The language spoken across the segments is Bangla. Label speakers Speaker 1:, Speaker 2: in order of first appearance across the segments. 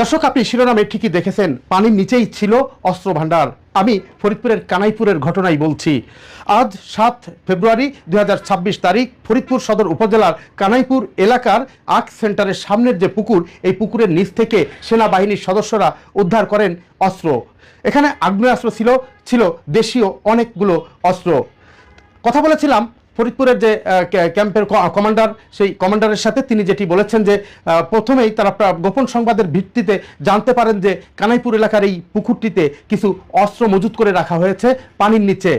Speaker 1: দর্শক, আপনি শিরোনামে ঠিকই দেখেছেন, পানির নিচেই ছিল অস্ত্র ভাণ্ডার আমি ফরিদপুরের কানাইপুরের ঘটনাই বলছি। আজ সাত ফেব্রুয়ারি দু হাজার ছাব্বিশ তারিখ, ফরিদপুর সদর উপজেলার কানাইপুর এলাকার আক সেন্টারের সামনের যে পুকুর, এই পুকুরের নিচ থেকে সেনাবাহিনীর সদস্যরা উদ্ধার করেন অস্ত্র। এখানে আগ্নেয়াস্ত্র ছিল ছিল দেশীয় অনেকগুলো অস্ত্র। কথা বলেছিলাম ফরিদপুরের যে ক্যাম্পের কমান্ডার, সেই কমান্ডারের সাথে তিনি যেটি বলেছেন যে প্রথমেই তারা গোপন সংবাদের ভিত্তিতে জানতে পারেন যে, কানাইপুর এলাকার এই পুকুরটিতে কিছু অস্ত্র মজুত করে রাখা হয়েছে পানির নিচে।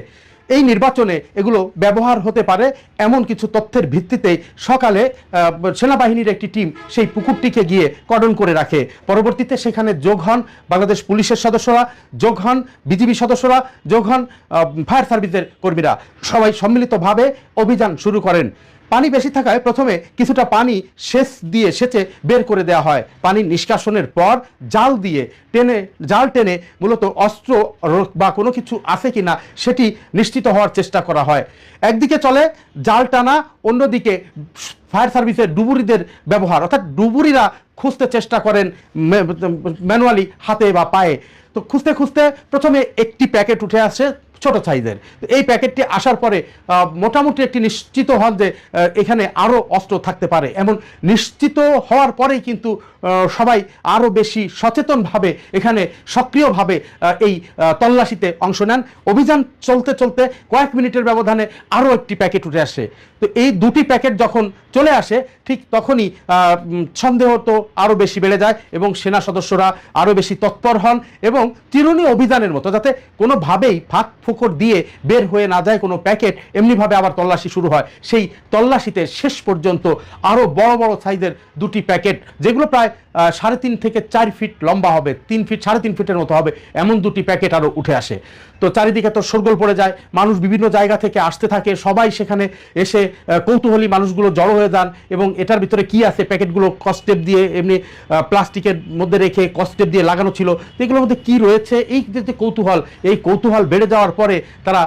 Speaker 1: এই নির্বাচনে এগুলো ব্যবহার হতে পারে এমন কিছু তথ্যের ভিত্তিতে সকালে সেনাবাহিনীর একটি টিম সেই পুকুরটিকে গিয়ে কর্ডন করে রাখে। পরবর্তীতে সেখানে যোগ হন বাংলাদেশ পুলিশের সদস্যরা, যোগ হন বিজিবি সদস্যরা, যোগ হন ফায়ার সার্ভিসের কর্মীরা। সবাই সম্মিলিতভাবে অভিযান শুরু করেন। পানি বেশি থাকায় প্রথমে কিছুটা পানি সেচ দিয়ে সেচে বের করে দেওয়া হয়। পানি নিষ্কাশনের পর জাল দিয়ে টেনে, জাল টেনে মূলত অস্ত্র বা কোনো কিছু আছে কিনা সেটি নিশ্চিত হওয়ার চেষ্টা করা হয়। একদিকে চলে জাল টানা, অন্যদিকে ফায়ার সার্ভিসের ডুবুরিদের ব্যবহার। অর্থাৎ ডুবুরিরা খুঁজতে চেষ্টা করেন ম্যানুয়ালি হাতে বা পায়ে। তো খুঁজতে খুঁজতে প্রথমে একটি প্যাকেট উঠে আসে ছোট সাইজের। এই প্যাকেটটি আসার পরে মোটামুটি একটি নিশ্চিত হন যে এখানে আরও অস্ত্র থাকতে পারে। এমন নিশ্চিত হওয়ার পরেই কিন্তু সবাই আরও বেশি সচেতনভাবে, এখানে সক্রিয়ভাবে এই তল্লাশিতে অংশ নেন। অভিযান চলতে চলতে কয়েক মিনিটের ব্যবধানে আরও একটি প্যাকেট উঠে আসে। তো এই দুটি প্যাকেট যখন চলে আসে, ঠিক তখনই সন্দেহ তো আরও বেশি বেড়ে যায় এবং সেনা সদস্যরা আরও বেশি তৎপর হন এবং চিরুনি অভিযানের মতো, যাতে কোনোভাবেই ফাঁক ফোকর দিয়ে বের হয়ে না যায় কোনো প্যাকেট, এমনিভাবে আবার তল্লাশি শুরু হয়। সেই তল্লাশিতে শেষ পর্যন্ত আরও বড় বড় সাইজের দুটি প্যাকেট, যেগুলো প্রায় সাড়ে তিন থেকে চার ফিট লম্বা হবে, তিন ফিট, সাড়ে তিন ফিটের মতো হবে, এমন দুটি প্যাকেট আরও উঠে আসে। তো চারিদিকে তো শোরগোল পড়ে যায়, মানুষ বিভিন্ন জায়গা থেকে আসতে থাকে, সবাই সেখানে এসে কৌতূহলী মানুষগুলো জড়ো হয়ে যান এবং এটার ভিতরে কি আছে, প্যাকেটগুলো কস্টেপ দিয়ে এমনি প্লাস্টিকের মধ্যে রেখে কস্টেপ দিয়ে লাগানো ছিল এগুলোর মধ্যে কি রয়েছে, এই যে কৌতূহল, এই কৌতূহল বেড়ে যাওয়ার পরে তারা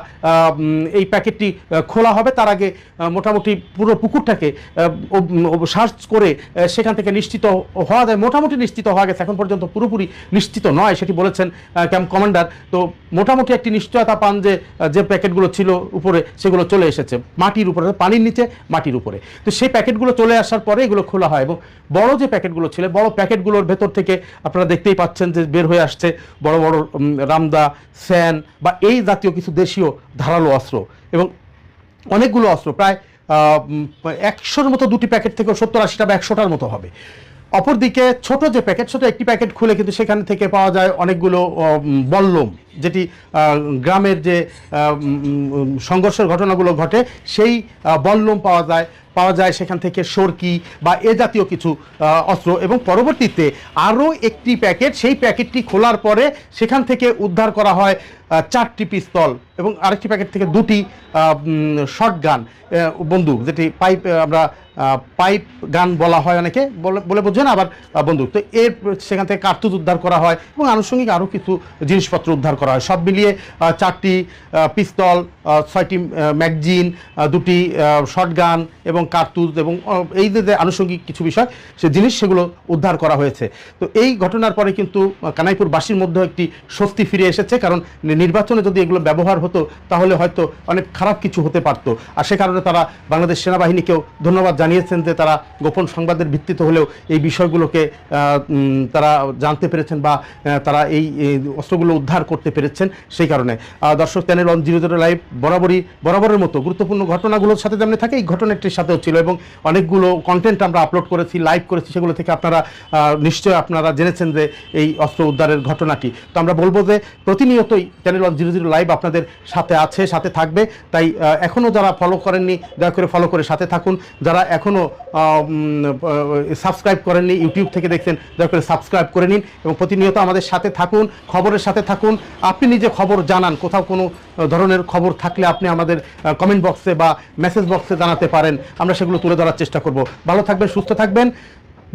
Speaker 1: এই প্যাকেটটি খোলা হবে। তার আগে মোটামুটি পুরো পুকুরটাকে সার্চ করে সেখান থেকে নিশ্চিত হওয়া যায়। মোটামুটি নিশ্চিত হওয়া গেছে। এখন পর্যন্ত পুরোপুরি নিশ্চিত নয়, সেটি বলেছেন ক্যাম্প কমান্ডার। তো মোটামুটি একটি নিশ্চয়তা পান যে যে প্যাকেটগুলো ছিল উপরে, সেগুলো চলে এসেছে। মাটির উপরে পানির নিচে, মাটির উপরে। তো সেই প্যাকেটগুলো চলে আসার পরে এগুলো খোলা হয় এবং বড় যে প্যাকেটগুলো ছিল, বড় প্যাকেটগুলোর ভেতর থেকে আপনারা দেখতেই পাচ্ছেন যে বের হয়ে আসছে বড় বড় রামদা, স্যান বা এই জাতীয় কিছু দেশীয় ধারালো অস্ত্র এবং অনেকগুলো অস্ত্র, প্রায় একশোর মতো দুটি প্যাকেট থেকে সত্তর আশিটা বা একশোটার মতো হবে। অপরদিকে ছোট যে প্যাকেট, ছোট একটি প্যাকেট খুলে কিন্তু সেখান থেকে পাওয়া যায় অনেকগুলো বললম। যেটি গ্রামের যে সংঘর্ষের ঘটনাগুলো ঘটে, সেই বল্লম পাওয়া যায় পাওয়া যায় সেখান থেকে সরকি বা এ জাতীয় কিছু অস্ত্র এবং পরবর্তীতে আরও একটি প্যাকেট, সেই প্যাকেটটি খোলার পরে সেখান থেকে উদ্ধার করা হয় চারটি পিস্তল এবং আরেকটি প্যাকেট থেকে দুটি শর্ট গান বন্দুক, যেটি পাইপ আমরা পাইপ গান বলা হয় অনেকে, বলে বলে বোঝেন আবার বন্দুক। তো এর, সেখান থেকে কার্তুজ উদ্ধার করা হয় এবং আনুষঙ্গিক আরও কিছু জিনিসপত্র উদ্ধার করা হয়। সব মিলিয়ে চারটি পিস্তল ছয়টি ম্যাগজিন দুটি শর্ট গান এবং কার্তুজ এবং এই যে আনুষঙ্গিক কিছু বিষয়, সে জিনিস সেগুলো উদ্ধার করা হয়েছে। তো এই ঘটনার পরে কিন্তু কানাইপুরবাসীর মধ্যে একটি স্বস্তি ফিরে এসেছে। কারণ নির্বাচনে যদি এগুলো ব্যবহার হতো, তাহলে হয়তো অনেক খারাপ কিছু হতে পারতো। আর সে কারণে তারা বাংলাদেশ সেনাবাহিনীকেও ধন্যবাদ জানিয়েছেন যে, তারা গোপন সংবাদের ভিত্তিতে হলেও এই বিষয়গুলোকে তারা জানতে পেরেছেন বা তারা এই অস্ত্রগুলো উদ্ধার করতে পেরেছেন সেই কারণে। দর্শক channel on zero zero live বরাবরই বরাবরের মতো গুরুত্বপূর্ণ ঘটনাগুলোর সাথে যেমন থাকে এই ঘটনাটির সাথেও ছিল এবং অনেকগুলো কন্টেন্ট আমরা আপলোড করেছি লাইভ করেছি সেগুলো থেকে আপনারা আহ, নিশ্চয়ই আপনারা জেনেছেন যে এই অস্ত্র উদ্ধারের ঘটনাটি। তো আমরা বলব যে প্রতিনিয়তই channel on zero zero live আপনাদের সাথে আছে সাথে থাকবে। তাই এখনও যারা ফলো করেননি দয়া করে ফলো করে সাথে থাকুন। যারা এখনও সাবস্ক্রাইব করেননি ইউটিউব থেকে দেখছেন দয়া করে সাবস্ক্রাইব করে নিন এবং প্রতিনিয়ত আমাদের সাথে থাকুন খবরের সাথে থাকুন। আপনি নিজে খবর জানান, কোথাও কোনো ধরনের খবর থাকলে আপনি আমাদের কমেন্ট বক্সে বা মেসেজ বক্সে জানাতে পারেন, আমরা সেগুলো তুলে ধরার চেষ্টা করব। ভালো থাকবেন, সুস্থ থাকবেন।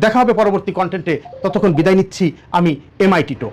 Speaker 1: দেখা হবে পরবর্তী কন্টেন্টে ততক্ষণ বিদায় নিচ্ছি আমি এমআই টিটো